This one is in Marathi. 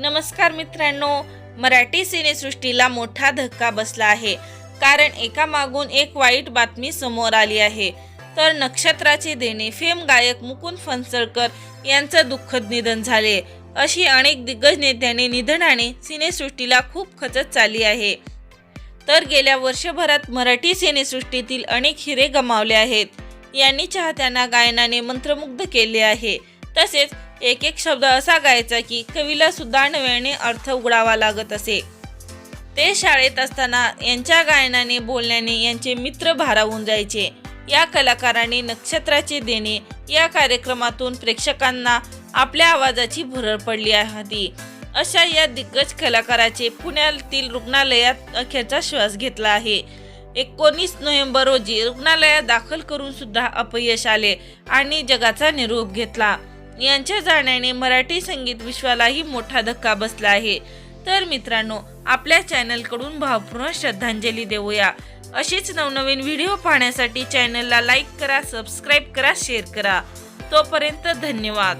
नमस्कार मित्रांनो मराठी सिनेसृष्टीला मोठा धक्का बसला आहे. कारण एका मागून एक वाईट बातमी समोर आली आहे. तर नक्षत्राचे देणे फेम गायक मुकुंद फणसळकर यांचं दुःखद निधन झाले. अशी अनेक दिग्गज नेत्याने निधनाने सिनेसृष्टीला खूप खचत चालली आहे. तर गेल्या वर्षभरात मराठी सिनेसृष्टीतील अनेक हिरे गमावले आहेत. यांनी चाहत्यांना गायनाने मंत्रमुग्ध केले आहे. तसेच एक एक शब्द असा गायचा की कवीला सुद्धा नव्याने अर्थ उघडावा लागत असे. ते शाळेत असताना यांच्या गायनाने बोलण्याने यांचे मित्र भारावून जायचे. या कलाकारांनी नक्षत्राचे देणे या कार्यक्रमातून प्रेक्षकांना आपल्या आवाजाची भरळ पडली होती अशा या दिग्गज कलाकाराचे पुण्यातील रुग्णालयात अखेरचा श्वास घेतला आहे. एकोणीस नोव्हेंबर रोजी रुग्णालयात दाखल करून सुद्धा अपयश आले आणि जगाचा निरोप घेतला. यांच्या जाण्याने मराठी संगीत विश्वालाही मोठा धक्का बसला आहे. तर मित्रांनो आपल्या चॅनलकडून भावपूर्ण श्रद्धांजली देऊया. अशीच नवनवीन व्हिडिओ पाहण्यासाठी चॅनलला लाईक करा सबस्क्राईब करा शेअर करा. तोपर्यंत धन्यवाद.